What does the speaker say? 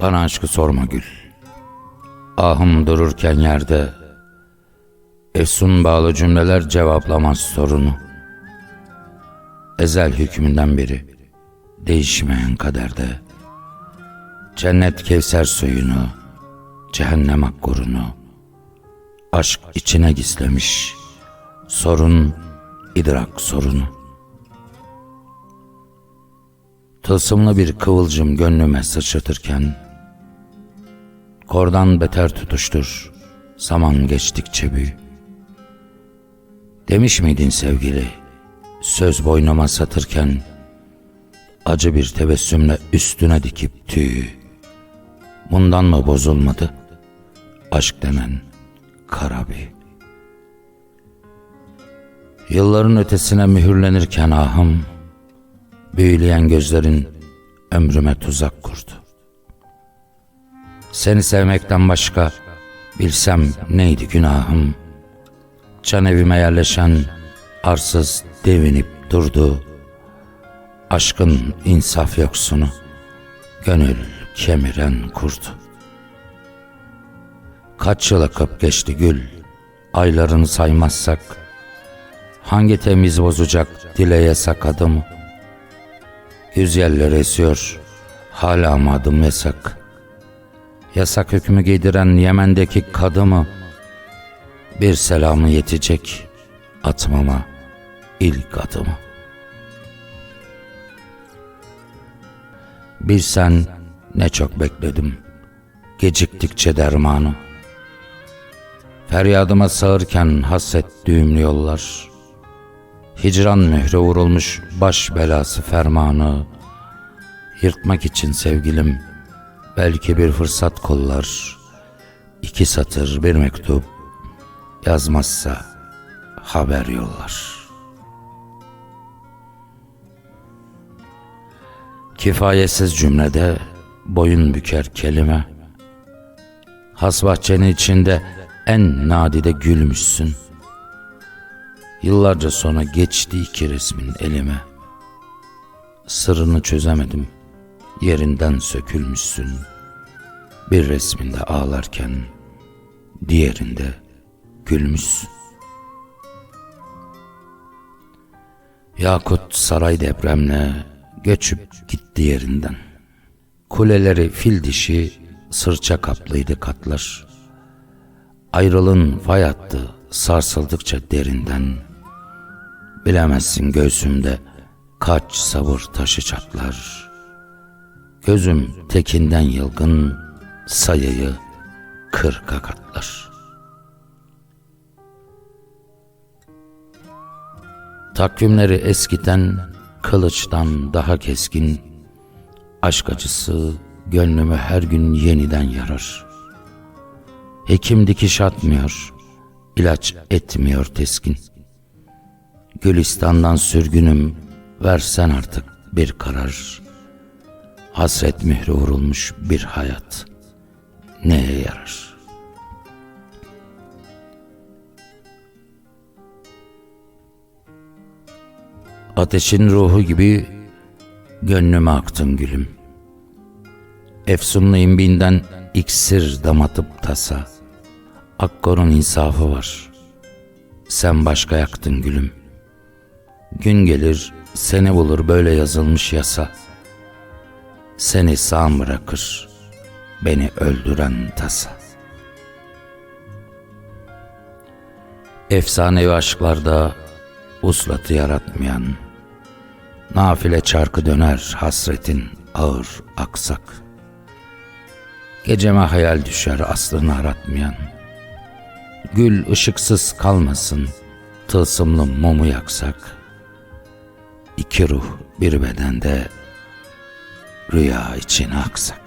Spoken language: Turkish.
Bana aşkı sorma gül. Ahım dururken yerde Efsun bağlı cümleler cevaplamaz sorunu. Ezel hükmünden biri değişmeyen kaderde. Cennet kevser suyunu, cehennem akkurunu, aşk içine gizlemiş, sorun idrak sorunu. Tılsımlı bir kıvılcım gönlüme sıçratırken, kordan beter tutuştur, zaman geçtikçe büyü. Demiş miydin sevgili, söz boynuma satırken, acı bir tebessümle üstüne dikip tüyü. Bundan mı bozulmadı? Aşk denen kara bir. Yılların ötesine mühürlenirken ahım, büyüleyen gözlerin ömrüme tuzak kurdu. Seni sevmekten başka bilsem neydi günahım. Can evime yerleşen arsız devinip durdu. Aşkın insaf yoksunu, gönül kemiren kurdu. Kaç yıl akıp geçti gül, aylarını saymazsak, hangi temiz bozacak dile yasak adımı? Yüz yerler esiyor, hala mı adım yasak? Yasak hükmü giydiren Yemen'deki kadımı, bir selamı yetecek atmama ilk adımı. Bir sen ne çok bekledim, geciktikçe dermanı. Feryadıma sağırken hasret düğümlü yollar, Hicran mühre vurulmuş baş belası fermanı, Yırtmak için sevgilim, belki bir fırsat kollar, iki satır bir mektup, yazmazsa haber yollar. Kifayetsiz cümlede boyun büker kelime. Has bahçenin içinde en nadide gülmüşsün. Yıllarca sonra geçti iki resmin elime. Sırrını çözemedim. Yerinden sökülmüşsün. Bir resminde ağlarken diğerinde gülmüşsün. Yakut saray depremle göçüp gitti yerinden. Kuleleri fil dişi sırça kaplıydı katlar. Ayrılın fay attı sarsıldıkça derinden. Bilemezsin göğsümde kaç sabır taşı çatlar. Gözüm tekinden yılgın sayıyı kırka katlar. Takvimleri eskiten kılıçtan daha keskin aşk acısı gönlümü her gün yeniden yarar. Hekim dikiş atmıyor, ilaç etmiyor teskin. Gülistan'dan sürgünüm, versen artık bir karar. Hasret mührü vurulmuş bir hayat, neye yarar? Ateşin ruhu gibi gönlüme aktın gülüm. Efsunlu imbinden iksir damatıp tasa. Akkor'un insafı var. Sen başka yaktın gülüm. Gün gelir seni bulur böyle yazılmış yasa. Seni sağ bırakır beni öldüren tasa. Efsanevi aşklarda uslatı yaratmayan, nafile çarkı döner hasretin ağır aksak. Geceme hayal düşer aslını aratmayan, gül ışıksız kalmasın tılsımlı mumu yaksak. İki ruh bir bedende rüya için aksak.''